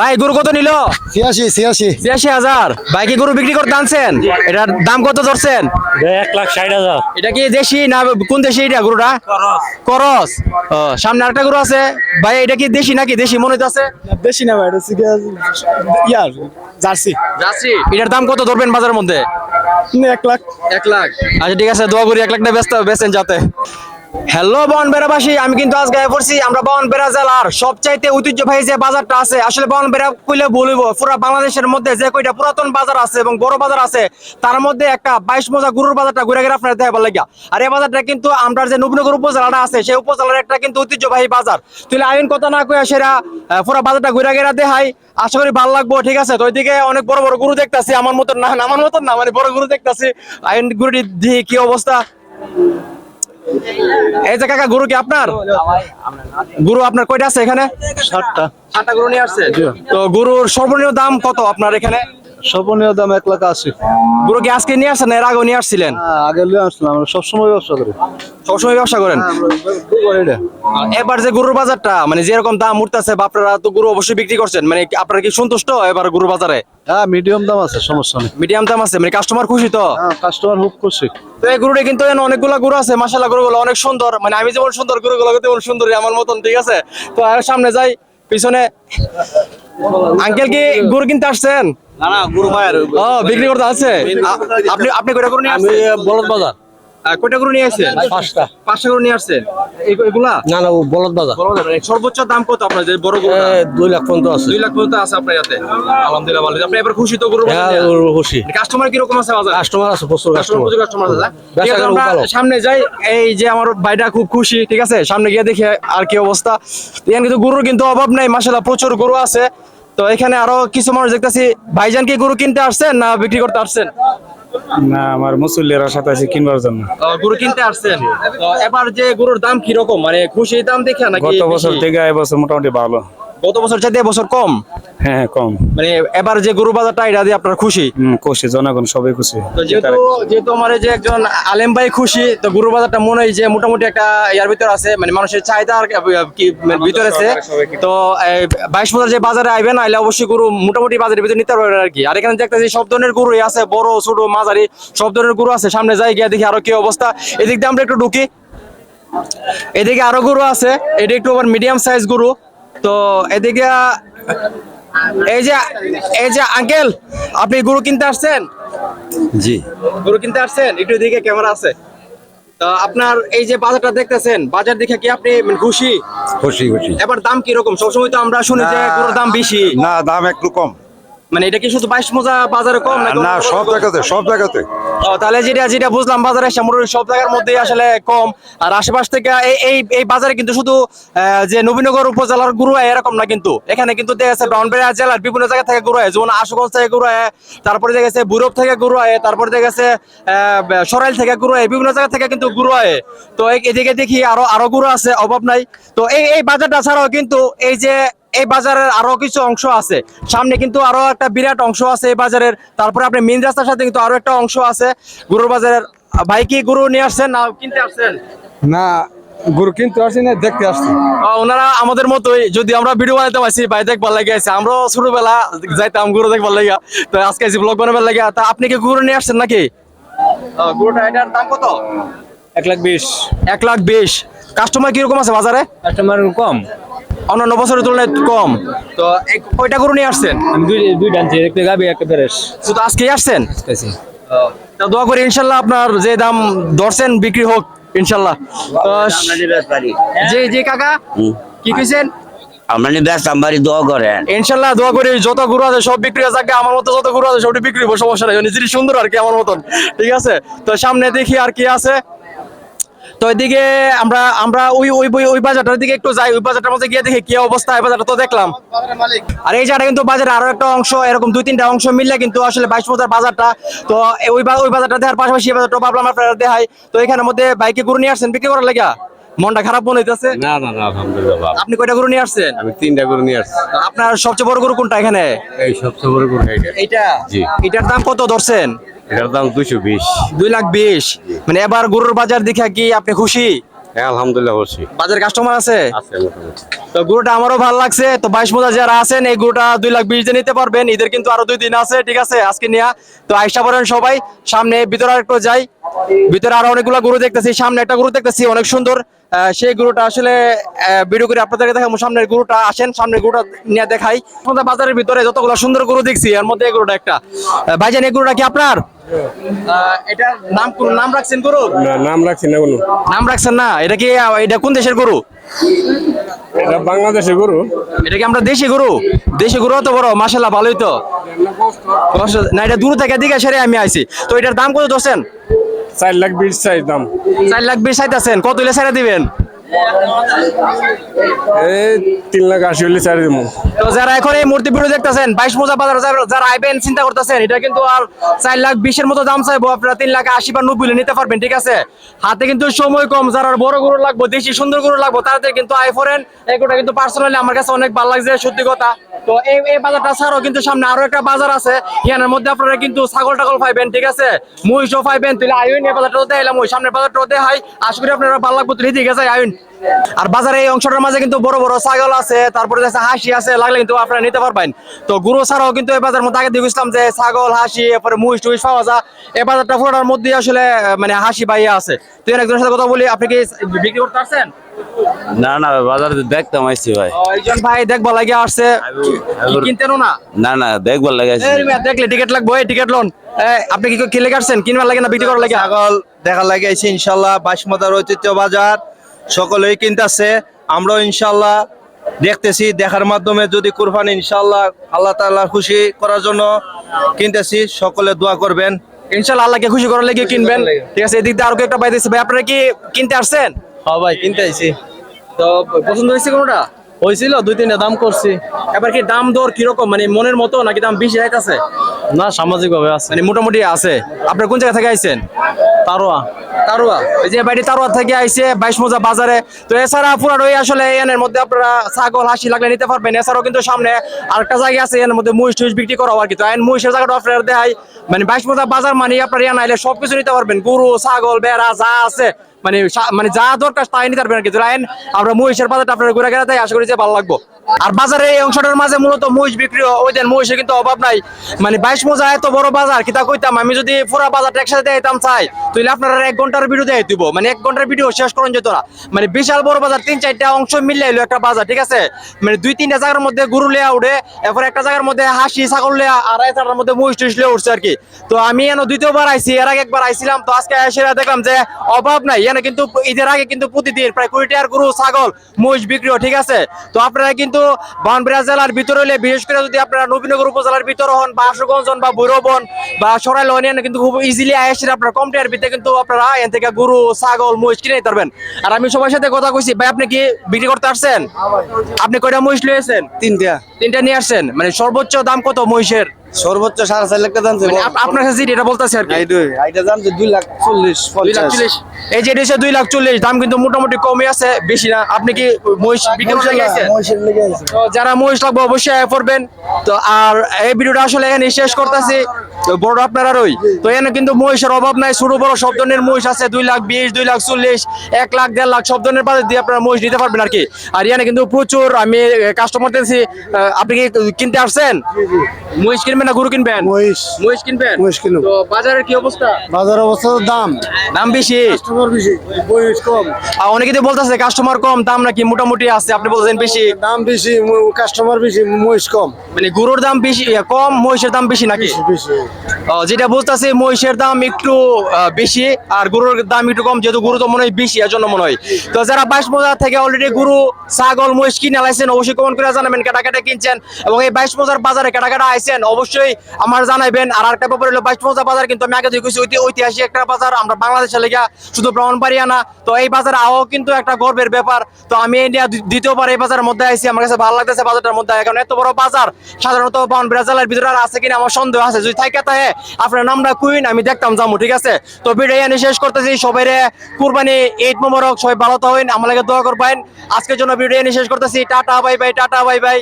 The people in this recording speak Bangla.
ভাই গরু কত নিল? ছিয়াশি ছিয়াশি। ছিয়াশি হাজার। ভাই কি গরু বিক্রি করতে আনছেন? এটার দাম কত ধরছেন? এক লাখ ষাট হাজার। এটা কি দেশি না কোন দেশি এটা গরুটা? করস। সামনে আরেকটা গরু আছে। ভাই এটা কি দেশি নাকি? দেশি মনে আছে দেশি না ভাই এটা ইয়ার জার্সি। যাচ্ছি এটার দাম কত ধরবেন বাজারের মধ্যে? এক লাখ। এক লাখ। আচ্ছা ঠিক আছে দোয়া করি এক লাখটা ব্যস্ত বেচেন যাতে। হ্যালো বন বেড়াবাসী আমি কিন্তু আজ গায়ে পড়ছি আমরা বন বেড়া জেলার সবচাইতে ঐতিহ্যবাহী যে বাজারটা আছে আসলে বন বেড়া কইলে বলব পুরো বাংলাদেশের মধ্যে যে কয়টা পুরাতন বাজার আছে এবং বড় বাজার আছে তার মধ্যে একটা বাইশ মজা গরুর বাজারটা ঘুরে ঘুরে আপনার দেখাবার লাগিয়া। আর এই বাজারটা কিন্তু আমরা যে নবীনগর উপজেলাটা আছে সেই উপজেলার একটা কিন্তু ঐতিহ্যবাহী বাজার। তুই আইন কথা না কয়ে সেরা পুরো বাজারটা ঘুরে ঘুরে দেখাই আশা করি ভালো লাগবো ঠিক আছে? তো ওইদিকে অনেক বড় বড় গরু দেখতাছি আমার মতন না না, আমার মতন না মানে বড় গরু দেখতাছি আইন গরুটি দিয়ে কি অবস্থা? এই যে কাকা গরু কি আপনার? গরু আপনার কয়টা আছে এখানে? ষাটটা সাতটা গরু নিয়ে আসছে? তো গরুর সর্বনিম্ন দাম কত আপনার এখানে? সর্বনীয় দাম এক লাখ আশি। গরু কি আজকে নিয়ে আসছেন এর আগেও নিয়ে আসছিলেন? হ্যাঁ, আগে লিয়ে আসলাম আমরা সবসময় ব্যবসা করি। সবসময় ব্যবসা করেন? এবার যে গরুর বাজারটা মানে যেরকম দাম উঠতেছে বা আপনারা তো গরু অবশ্যই বিক্রি করছেন মানে কি আপনারা কি সন্তুষ্ট এবার গরুর বাজারে? হ্যাঁ মিডিয়াম দাম আছে সমস্যা নেই। মিডিয়াম দাম আছে মানে কাস্টমার খুশি তো? হ্যাঁ কাস্টমার খুব খুশি। তো এই গরুটা কিন্তু এখানে অনেকগুলা গরু আছে মাসাল্লাহ গরুগুলো অনেক সুন্দর। মানে আমি যেমন সুন্দর গরুগুলো তেমন সুন্দর আমার মতন ঠিক আছে? তো আর সামনে যাই। পিছনে আঙ্কেল কি গরু কিনতে আসছেন? না না গুড় ভাই আর ও বিক্রি করতে আছে আপনি আপনি কয়টা করুন আসছেন? বলদ বাজার। কয়টা গরু নিয়ে আসছেন? পাঁচটা। পাঁচটা গরু নিয়ে আসছেন। এগুলা? না না বলদ বাজার। মানে সর্বোচ্চ দাম কত আপনার যে বড় গরু? দুই লাখ পর্যন্ত আছে। দুই লাখ পর্যন্ত আছে আপনার আলহামদুলিল্লাহ ভালো। আপনি এবার খুশি তো গরু হ্যাঁ খুশি। কাস্টমার কীরকম আছে বাজার? কাস্টমার আছে প্রচুর কাস্টমার প্রচুর কাস্টমার আছে আমরা সামনে যাই। এই যে আমার ভাইটা খুব খুশি ঠিক আছে? সামনে গিয়ে দেখি আর কি অবস্থা। এখানে কিন্তু গরুর কিন্তু অভাব নাই মাসাল্লাহ প্রচুর গরু আছে। তো এখানে আরও কিছু মানুষ দেখতেছি ভাইজান কি গরু কিনতে আসছেন না বিক্রি করতে আসছেন? না আমার মুসল্লিরা সাথে আছে কিনবার জন্য। গরু কিনতে আসছেন? এবার যে গরুর দাম কি রকম মানে খুশি দাম দেখে নাকি গত বছর থেকে এবছর মোটামুটি ভালো। গত বছর চাইতে বছর কম? হ্যাঁ হ্যাঁ, কম। মানে এবার যে গরু বাজারটা এটা দিয়ে আপনার খুশি? খুশি জনগণ সবাই খুশি। তো যেহেতু যেহেতু আমার যে একজন আলেম ভাই খুশি তো গরু বাজারটা মনে হয় যে মোটামুটি একটা ইয়ার ভিতর আছে মানে মানুষের চাহিদা আর কি মানে আছে। তো বাইশ বাজার যে বাজারে আইবেন আইলে অবশ্যই গরু মোটামুটি বাজারের ভিতরে নিতে পারবেন আর কি। আর এখানে দেখতেছি সব ধরনের গরুই আছে বড় ছোট মাঝারি সব ধরনের গরু আছে। সামনে যাই গিয়ে দেখি আরও কি অবস্থা। এদিক দিয়ে আমরা একটু ঢুকি। এদিকে আরও গরু আছে এটা একটু আবার মিডিয়াম সাইজ গরু। তো এদিকে এই যে এই যে আঙ্কেল আপনি গরু কিনতে আসছেন? জি। গরু কিনতে আসছেন? একটু দিকে ক্যামেরা আছে। তো আপনার এই যে বাজারটা দেখতেছেন বাজার দেখে কি আপনি মানে খুশি? খুশি খুশি। এবার দাম কি রকম সবসময় তো আমরা শুনি যে গরুর দাম বেশি। না দাম একটু কম। মানে এটা কি শুধু বাইশ মোজা বাজারে কম না সব জায়গাতে সব জায়গাতে। তাহলে যেটা যেটা বুঝলাম বাজারে সব জায়গার মধ্যে আসলে কম। আর আশেপাশ থেকে এই এই বাজারে কিন্তু শুধু যে নবীনগর উপজেলার গুরু এরকম না কিন্তু। এখানে কিন্তু দেখা ব্রাউনবাড়িয়া জেলার বিভিন্ন জায়গা থেকে গুরু হয়। যেমন আশুগঞ্জ থেকে গুরু হয় তারপরে দেখা গেছে বুরব থেকে গুরু হয় তারপরে দেখা গেছে সরাইল থেকে গুরু হয় বিভিন্ন জায়গা থেকে কিন্তু গুরু হয়। তো এদিকে দেখি আরও আরও গুরু আছে অভাব নাই। তো এই এই বাজারটা ছাড়াও কিন্তু এই যে এই বাজারের আরও কিছু অংশ আছে। সামনে কিন্তু আরও একটা বিরাট অংশ আছে এই বাজারের। তারপরে আপনি মেন রাস্তার সাথে কিন্তু আরও একটা অংশ আছে। গরুর বাজারের ভাই কি গরু নিয়ে আসছেন না কিনতে আসছেন? না গরু কিনতে আসছি না দেখতে আসছি। ওনারা আমাদের মতোই যদি আমরা ভিডিও বানাতে পারছি ভাই দেখবার লাগে আছে আমরাও ছোটবেলা যাইতাম গরু দেখবার লাগে তো আজকে ব্লগ বানাবার লাগে তা আপনি কি গরু নিয়ে আসছেন নাকি? গরুটা এটার দাম কত? এক লাখ বিশ। এক লাখ বিশ। কাস্টমার কীরকম আছে বাজারে? কাস্টমার কম। অন্যান্য বছরের তুলনায় কম। তো এই কয়টা গরু নিয়ে আসছেন? আমি দুই দুই ডানছি একটা গাবি একটা বেরেস শুধু আজকেই আসছেন? তা দোয়া করি ইনশাল্লাহ আপনার যে দাম ধরছেন বিক্রি হোক ইনশাল্লাহ। তো জি জি কাকা। কি কইছেন? আমরা নি ব্যস্ত আমারই দোয়া করেন। ইনশাল্লাহ দোয়া করি যত গরু আছে সব বিক্রি হয়ে যাকে আমার মতো যত গরু আছে সবটি বিক্রি হব সমস্যা নাই। নিজেরই সুন্দর আর কি আমার মতন। ঠিক আছে? তো সামনে দেখি আর কি আছে। তো এদিকে আমরা আমরা ওই ওই ওই- ওই বাজারটার দিকে একটু যাই ওই বাজারটার মধ্যে গিয়ে দেখি কি অবস্থা এই বাজারটা তো দেখলাম। আর এই জায়গাটা কিন্তু বাজারে আরও একটা অংশ এরকম দুই তিনটা অংশ মিললে কিন্তু আসলে বাইশ মজার বাজারটা তো ওই ওই বাজারটা দেখার পাশাপাশি এই বাজারটা ভাবলাম আপনারা দেখাই। তো এখানের মধ্যে বাইকে গরু নিয়ে আসছেন বিক্রি করার লাগা? মনটা খারাপ মনে হইতেছে? না না না আলহামদুলিল্লাহ আপনি কয়টা গরু নিয়ে আসছেন? আমি তিনটা করে নিয়ে আসছি। আপনার সবচেয়ে বড় গরু কোনটা এখানে? এই সবচেয়ে বড় করে এইটা। এইটা? জি। এটার দাম কত ধরছেন? এটার দাম দুশো বিশ। দুই লাখ বিশ। মানে এবার গরুর বাজার দেখে কি আপনি খুশি? হ্যাঁ আলহামদুলিল্লাহ খুশি। বাজারে কাস্টমার আছে? আছে তো গরুটা আমারও ভালো লাগছে। তো বাইশ মোজা যারা আছেন এই গরুটা দুই লাখ বিশ দিয়ে নিতে পারবেন। ঈদের কিন্তু আরও দুই দিন আছে ঠিক আছে? আজকে নিয়ে। তো আইসা পড়েন সবাই সামনে ভিতরে আর যাই। ভিতরে আরও অনেকগুলো গরু দেখতেছি সামনে একটা গরু দেখতেছি অনেক সুন্দর। সেই গরুটা আসলে ভিডিও করে আপনাদেরকে দেখাবো। সামনের গরুটা আসেন সামনের গরুটা নিয়ে দেখাই। বাজারের ভিতরে যতগুলো সুন্দর গরু দেখছি এর মধ্যে এই গরুটা একটা। ভাইজান এই গরুটা কি আপনার? এটা নাম কোন নাম রাখছেন গরুর না নাম রাখছি না কোনো। নাম রাখছেন না এটা কি এটা কোন দেশের গরু? এটা বাংলাদেশের গরু। এটা কি আমরা দেশি গরু? দেশি গরু তো বড় মাসাল্লাহ ভালোই তো। না এটা দূর থেকে দিকে সেরে আমি আইছি। তো এটার দাম কত দোষেন চার লাখ বিশ চাই দাম। চার লাখ বিশ চাইতেছেন কত হলে ছেড়ে দিবেন? ঠিক আছে? হাতে কিন্তু সময় কম, যারা বড় গরু লাগবো, দেশি সুন্দর গরু লাগবো, তাদের কিন্তু ফোরেন কিন্তু পার্সোনালি আমার কাছে অনেক ভালো লাগছে, সত্যি কথা। তো এই এই বাজারটা ছাড়াও কিন্তু সামনে আরও একটা বাজার আছে ইয়ানের মধ্যে আপনারা কিন্তু ছাগল টাগল পাইবেন, ঠিক আছে? মহিষও পাইবেন, তাহলে আয়ুন এই বাজারটা দেখাইলাম, ওই সামনের বাজারটা দেখাই। আশা করি আপনারা ভালো লাগবে গেছে আয়ুন। আর বাজারে এই অংশটার মাঝে কিন্তু বড় বড় ছাগল আছে তারপরে আছে হাসি আছে লাগলে কিন্তু আপনারা নিতে পারবেন। তো গুরু ছাড়াও কিন্তু এই বাজার মধ্যে আগে দিয়ে গেছিলাম যে ছাগল হাসি এরপরে মুইশ টুইশ পাওয়া যায়। এই বাজারটা পুরোটার মধ্যে আসলে মানে হাসি বাইয়া আছে। তুই একজনের সাথে কথা বলি আপনি কি বিক্রি করতে পারছেন না না বাজারে দেখতাম আইছি ভাই। একজন ভাই দেখবা লাগে আসছে। কি কিনতেনও না না না দেখবার মিয়া, দেখলে টিকিট লাগবে টিকিট লোন। আপনি কি কিনলে কাটছেন? কিনবার লাগে না বিক্রি করার লাগে? ছাগল দেখা লাগাইছে ইনশাল্লাহ বাসমতার ঐতিহ্য বাজার। সকলেই কিনতেছে। আমরাও ইনশাল্লাহ দেখতেছি দেখার মাধ্যমে যদি কুরবানি ইনশাল্লাহ আল্লাহ তাআলা খুশি করার জন্য কিনতেছি সকলে দোয়া করবেন। ইনশাল্লাহ আল্লাহকে খুশি করার লাগে কিনবেন। ঠিক আছে এদিক দিয়ে আরও একটা পাই দিচ্ছে ভাই আপনারা কি কিনতে আসছেন? হ্যাঁ ভাই কিনতে আইছি। তো পছন্দ হয়েছে কোনটা? হয়েছিল দুই তিনটা দাম করছি। এবার কি দাম দর কীরকম? মানে মনের মতো নাকি দাম বেশি যাইতেছে? না সামাজিক ভাবে আছে। মানে মোটামুটি আছে। আপনার কোন জায়গা থেকে আইছেন? তারোয়া। তারোয়া। ওই যে বাড়ি তারোয়া থেকে আইছে বাইশ মোজা বাজারে। তো এছাড়া পুরান ওই আসলে এনের মধ্যে আপনারা ছাগল হাসি লাগলে নিতে পারবেন। এছাড়াও কিন্তু সামনে আরেকটা জায়গা আছে এর মধ্যে মুইশ টুইশ বিক্রি করা আর কি। তো এন মুইশের জায়গাটা আপনারা দেখাই। মানে বাইশ মোজা বাজার মানে আপনারা এন আইলে সবকিছু নিতে পারবেন। গরু ছাগল বেড়া যা আছে। মানে মানে যা দরকার তাই নিতে পারবেন আর কি। তো আমরা মহিষের বাজারটা আপনার ঘুরে গেলে তাই আশা করি যে ভালো লাগবো। আর বাজারে এই অংশটার মাঝে মূলত মহিষ বিক্রি ওই দেন মহিষের কিন্তু অভাব নাই। মানে বাইশ মোজা এত বড় বাজার কিতা কইতাম? আমি যদি পুরা বাজারটা একসাথে দিতাম চাই তাহলে আপনারা এক ঘণ্টার ভিডিও দিয়ে দিব। মানে এক ঘণ্টার ভিডিও শেষ করেন যেত না। মানে বিশাল বড় বাজার, তিন চারটা অংশ মিললে এলো একটা বাজার, ঠিক আছে? মানে দুই তিনটা জায়গার মধ্যে গরু লেয়া উঠে, এরপর একটা জায়গার মধ্যে হাসি, ছাগল লেয়া আর এছাড়ার মধ্যে মহিষ টুইষ লেয়া উঠছে আর কি। তো আমি এনে দ্বিতীয়বার আইছি, এর আগে একবার আইছিলাম। তো আজকে এসে দেখলাম যে অভাব নাই। এনে কিন্তু ঈদের আগে কিন্তু প্রতিদিন প্রায় কুড়ি টাকার গরু ছাগল মহিষ বিক্রি ঠিক আছে? তো আপনারা কিন্তু বানবিরা জেলার ভিতরে হলে বিশেষ করে যদি আপনারা নবীনগর উপজেলার ভিতরে হন বা আশুগঞ্জ হন বা ভৈরব বা সরাইল হন কিন্তু খুব ইজিলি আইসেন আপনারা কম টাকার ভিতরে কিন্তু আপনারা এন থেকে গরু ছাগল মহিষ কিনে নিতে পারবেন। আর আমি সবার সাথে কথা কইছি ভাই আপনি কি বিক্রি করতে আসছেন? আপনি কয়টা মহিষ লিয়েছেন তিনটা। তিনটা নিয়ে আসছেন? মানে সর্বোচ্চ দাম কত মহিষের? সর্বোচ্চ সাড়ে চার লাখ টাকা দাম মানে আপনার কাছে যেটা এটা বলতেছে আর কি। এটা জানছে দুই লাখ চল্লিশ চল্লিশ। এই যে এটা দুই লাখ চল্লিশ দাম কিন্তু মোটামুটি কমে আছে বেশি না। আপনি কি মহিষ যারা মহিষ লাগবে অবশ্যই পড়বেন করবেন। তো আর এই ভিডিওটা আসলে এখানে শেষ করতেছি। বড় আপনারা রই তো এখানে কিন্তু মহিষের অভাব নাই ছোট বড় সব ধরনের মহিষ আছে দুই লাখ বিশ দুই লাখ চল্লিশ এক লাখ দেড় লাখ সব ধরনের বাজার দিয়ে আপনারা মহিষ নিতে পারবেন আর কি আর এখানে কিন্তু প্রচুর আমি কাস্টমার দিয়েছি আপনি কি কিনতে আসছেন? মহিষ কিনবেন না গরু কিনবেন? মহিষ। মহিষ কিনবেন? মহিষ কিনবো। তো বাজারের কি অবস্থা? বাজার অবস্থা দাম। দাম বেশি? কাস্টমার বেশি মহিষ কম। আর অনেকে তো বলতেছে কাস্টমার কম দাম নাকি মোটামুটি আছে আপনি বলছেন বেশি। দাম বেশি কাস্টমার বেশি মহিষ কম। মানে গরুর দাম বেশি কম মহিষের দাম বেশি নাকি? বেশি। যেটা বুঝতেছি, মহিষের দাম একটু বেশি, আর গরুর দাম একটু কম, যেহেতু গরু তো মনে হয় বেশি এর জন্য মনে হয়। তো যারা বাইশ মজার থেকে অলরেডি গরু, ছাগল, মহিষ কিনে লাইছেন অবশ্যই কমেন্ট করে জানাবেন কেটা কেটা কিনছেন, এবং এই বাইশ মজার বাজারে কেটা কেটা আইছেন, অবশ্যই আমার জানাবেন। আর একটা ব্যাপার হলো, বাইশ মজার বাজার কিন্তু আমি আগে কইছি ঐতিহাসিক একটা বাজার, আমরা বাংলাদেশে লেগা শুধু ব্রাহ্মণবাড়িয়া না তো এই বাজার আও কিন্তু একটা গর্বের ব্যাপার। তো আমি ইন্ডিয়া দ্বিতীয়বার এই বাজারের মধ্যে আইছি, আমার কাছে ভালো লাগতেছে বাজারটার মধ্যে। কারণ এত বড় বাজার, সাধারণত বাউন্ডারি জেলার ভিতরে আর আছে কিনা আমার সন্দেহ আছে। যদি থাকে তাহে আপনার নামটা কুইন, আমি দেখতাম জামু, ঠিক আছে? তো ভিডিও এনে শেষ করতেছি। সবাই কুরবানি, ঈদ মোবারক, সবাই ভালো থাকেন লাগে দোয়া করবেন। আজকের জন্য ভিডিও এনে শেষ করতেছি। Tata, bye bye, tata, bye bye.